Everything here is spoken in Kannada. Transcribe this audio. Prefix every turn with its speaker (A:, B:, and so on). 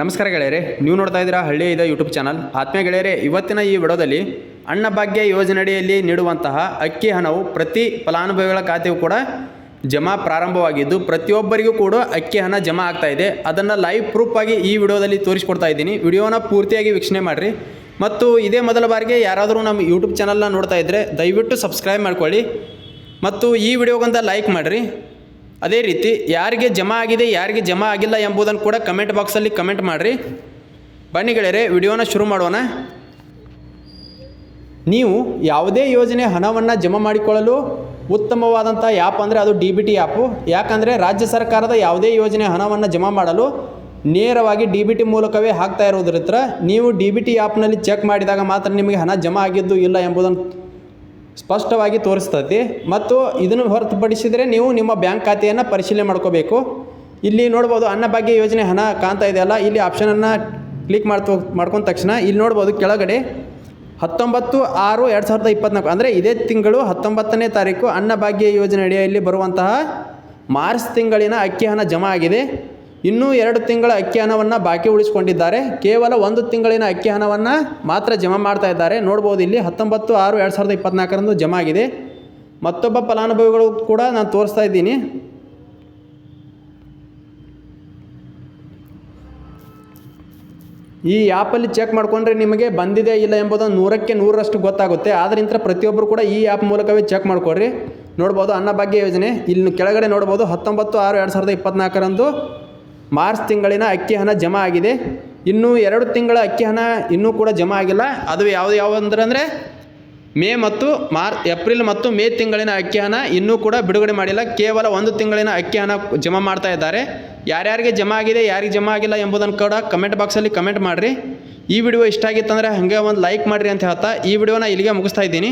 A: ನಮಸ್ಕಾರ ಗೆಳೆಯರೆ, ನೀವು ನೋಡ್ತಾ ಇದ್ದೀರಾ ಹಳ್ಳಿ ಇದೆ ಯೂಟ್ಯೂಬ್ ಚಾನಲ್ ಆತ್ಮೀಯ ಗೆಳೆಯರೆ, ಇವತ್ತಿನ ಈ ವಿಡಿಯೋದಲ್ಲಿ ಅನ್ನಭಾಗ್ಯ ಯೋಜನೆಯಡಿಯಲ್ಲಿ ನೀಡುವಂತಹ ಅಕ್ಕಿ ಹಣವು ಪ್ರತಿ ಫಲಾನುಭವಿಗಳ ಖಾತೆಯು ಕೂಡ ಜಮಾ ಪ್ರಾರಂಭವಾಗಿದ್ದು, ಪ್ರತಿಯೊಬ್ಬರಿಗೂ ಕೂಡ ಅಕ್ಕಿ ಹಣ ಜಮಾ ಆಗ್ತಾ ಇದೆ. ಅದನ್ನು ಲೈವ್ ಪ್ರೂಫ್ ಆಗಿ ಈ ವಿಡಿಯೋದಲ್ಲಿ ತೋರಿಸ್ಕೊಡ್ತಾ ಇದ್ದೀನಿ. ವಿಡಿಯೋನ ಪೂರ್ತಿಯಾಗಿ ವೀಕ್ಷಣೆ ಮಾಡಿರಿ. ಮತ್ತು ಇದೇ ಮೊದಲ ಬಾರಿಗೆ ಯಾರಾದರೂ ನಮ್ಮ ಯೂಟ್ಯೂಬ್ ಚಾನಲ್ನ ನೋಡ್ತಾ ಇದ್ದರೆ ದಯವಿಟ್ಟು ಸಬ್ಸ್ಕ್ರೈಬ್ ಮಾಡ್ಕೊಳ್ಳಿ. ಮತ್ತು ಈ ವಿಡಿಯೋಗಂತ ಲೈಕ್ ಮಾಡಿರಿ. ಅದೇ ರೀತಿ ಯಾರಿಗೆ ಜಮಾ ಆಗಿದೆ, ಯಾರಿಗೆ ಜಮಾ ಆಗಿಲ್ಲ ಎಂಬುದನ್ನು ಕೂಡ ಕಮೆಂಟ್ ಬಾಕ್ಸಲ್ಲಿ ಕಮೆಂಟ್ ಮಾಡಿರಿ. ಬನ್ನಿ ಗೆಳೆಯರೆ, ವಿಡಿಯೋನ ಶುರು ಮಾಡೋಣ. ನೀವು ಯಾವುದೇ ಯೋಜನೆ ಹಣವನ್ನು ಜಮಾ ಮಾಡಿಕೊಳ್ಳಲು ಉತ್ತಮವಾದಂಥ ಆ್ಯಪ್ ಅಂದರೆ ಅದು ಡಿ ಬಿ ಟಿ ಆ್ಯಪು ಯಾಕಂದರೆ ರಾಜ್ಯ ಸರ್ಕಾರದ ಯಾವುದೇ ಯೋಜನೆ ಹಣವನ್ನು ಜಮಾ ಮಾಡಲು ನೇರವಾಗಿ ಡಿ ಬಿ ಟಿ ಮೂಲಕವೇ ಹಾಕ್ತಾ ಇರೋದ್ರಿಂದ ನೀವು ಡಿ ಬಿ ಟಿ ಆ್ಯಪ್ನಲ್ಲಿ ಚೆಕ್ ಮಾಡಿದಾಗ ಮಾತ್ರ ನಿಮಗೆ ಹಣ ಜಮಾ ಆಗಿದ್ದು ಇಲ್ಲ ಎಂಬುದನ್ನು ಸ್ಪಷ್ಟವಾಗಿ ತೋರಿಸ್ತೈತಿ ಮತ್ತು ಇದನ್ನು ಹೊರತುಪಡಿಸಿದರೆ ನೀವು ನಿಮ್ಮ ಬ್ಯಾಂಕ್ ಖಾತೆಯನ್ನು ಪರಿಶೀಲನೆ ಮಾಡ್ಕೋಬೇಕು. ಇಲ್ಲಿ ನೋಡ್ಬೋದು ಅನ್ನಭಾಗ್ಯ ಯೋಜನೆ ಹಣ ಕಾಣ್ತಾ ಇದೆಯಲ್ಲ ಇಲ್ಲಿ ಆಪ್ಷನನ್ನು ಕ್ಲಿಕ್ ಮಾಡ್ತೋ ಮಾಡ್ಕೊಂಡ ತಕ್ಷಣ ಇಲ್ಲಿ ನೋಡ್ಬೋದು ಕೆಳಗಡೆ ಹತ್ತೊಂಬತ್ತು ಆರು ಎರಡು ಸಾವಿರದ ಇಪ್ಪತ್ನಾಲ್ಕು ಅಂದರೆ ಇದೇ ತಿಂಗಳು ಹತ್ತೊಂಬತ್ತನೇ ತಾರೀಕು ಅನ್ನಭಾಗ್ಯ ಯೋಜನೆ ಅಡಿಯಲ್ಲಿ ಬರುವಂತಹ ಮಾರ್ಚ್ ತಿಂಗಳಿನ ಅಕ್ಕಿ ಹಣ ಜಮಾ ಆಗಿದೆ. ಇನ್ನೂ ಎರಡು ತಿಂಗಳ ಅಕ್ಕಿ ಹಣವನ್ನು ಬಾಕಿ ಉಳಿಸಿಕೊಂಡಿದ್ದಾರೆ. ಕೇವಲ ಒಂದು ತಿಂಗಳಿನ ಅಕ್ಕಿ ಹಣವನ್ನು ಮಾತ್ರ ಜಮಾ ಮಾಡ್ತಾ ಇದ್ದಾರೆ. ನೋಡ್ಬೋದು ಇಲ್ಲಿ ಹತ್ತೊಂಬತ್ತು ಆರು ಎರಡು ಸಾವಿರದ ಇಪ್ಪತ್ನಾಲ್ಕರಂದು ಜಮಾ ಆಗಿದೆ. ಮತ್ತೊಬ್ಬ ಫಲಾನುಭವಿಗಳು ಕೂಡ ನಾನು ತೋರಿಸ್ತಾ ಇದ್ದೀನಿ. ಈ ಆ್ಯಪಲ್ಲಿ ಚೆಕ್ ಮಾಡಿಕೊಂಡ್ರೆ ನಿಮಗೆ ಬಂದಿದೆ ಇಲ್ಲ ಎಂಬುದನ್ನು ನೂರಕ್ಕೆ ನೂರರಷ್ಟು ಗೊತ್ತಾಗುತ್ತೆ. ಆದ್ದರಿಂದ ಪ್ರತಿಯೊಬ್ಬರು ಕೂಡ ಈ ಆ್ಯಪ್ ಮೂಲಕವೇ ಚೆಕ್ ಮಾಡ್ಕೊಳ್ರಿ. ನೋಡ್ಬೋದು ಅನ್ನಭಾಗ್ಯ ಯೋಜನೆ. ಇಲ್ಲಿ ಕೆಳಗಡೆ ನೋಡ್ಬೋದು ಹತ್ತೊಂಬತ್ತು ಆರು ಎರಡು ಸಾವಿರದ ಇಪ್ಪತ್ನಾಲ್ಕರಂದು ಮಾರ್ಚ್ ತಿಂಗಳಿನ ಅಕ್ಕಿ ಹಣ ಜಮಾ ಆಗಿದೆ. ಇನ್ನೂ ಎರಡು ತಿಂಗಳ ಅಕ್ಕಿ ಹಣ ಇನ್ನೂ ಕೂಡ ಜಮಾ ಆಗಿಲ್ಲ. ಅದು ಯಾವುದು ಯಾವ ಅಂದ್ರೆ ಮೇ ಮತ್ತು ಮಾರ್ ಏಪ್ರಿಲ್ ಮತ್ತು ಮೇ ತಿಂಗಳಿನ ಅಕ್ಕಿ ಹಣ ಇನ್ನೂ ಕೂಡ ಬಿಡುಗಡೆ ಮಾಡಿಲ್ಲ. ಕೇವಲ ಒಂದು ತಿಂಗಳಿನ ಅಕ್ಕಿ ಹಣ ಜಮಾ ಮಾಡ್ತಾ ಇದ್ದಾರೆ. ಯಾರ್ಯಾರಿಗೆ ಜಮಾ ಆಗಿದೆ, ಯಾರಿಗೆ ಜಮಾ ಆಗಿಲ್ಲ ಎಂಬುದನ್ನು ಕೂಡ ಕಮೆಂಟ್ ಬಾಕ್ಸಲ್ಲಿ ಕಮೆಂಟ್ ಮಾಡಿರಿ. ಈ ವಿಡಿಯೋ ಇಷ್ಟ ಆಗಿತ್ತಂದರೆ ಹಾಗೆ ಒಂದು ಲೈಕ್ ಮಾಡಿರಿ ಅಂತ ಹೇಳ್ತಾ, ಈ ವಿಡಿಯೋನ ಇಲ್ಲಿಗೆ ಮುಗಿಸ್ತಾ ಇದ್ದೀನಿ.